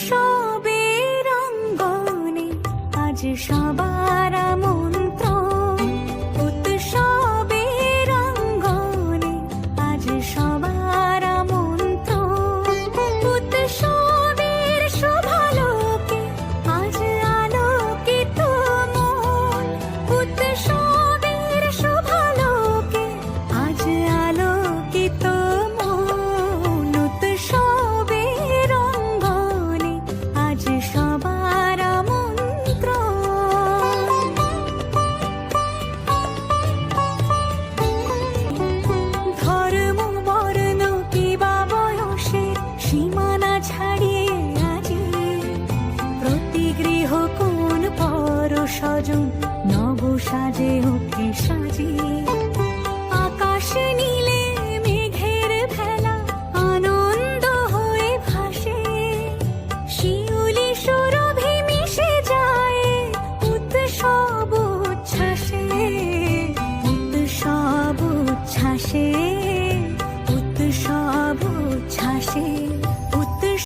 উৎসবের রঙ্গনে আজ সবার ছাড়িয়ে আজি প্রতি গৃহ কোন পর সজন নব সাজে ওকে সাজিয়ে। আকাশে নীলে মেঘের ভেলা আনন্দ হয়ে ভাসে। শিউলি সৌরভে মিশে যায় উৎসব উচ্ছ্বাসে। উৎসব উচ্ছ্বাসে।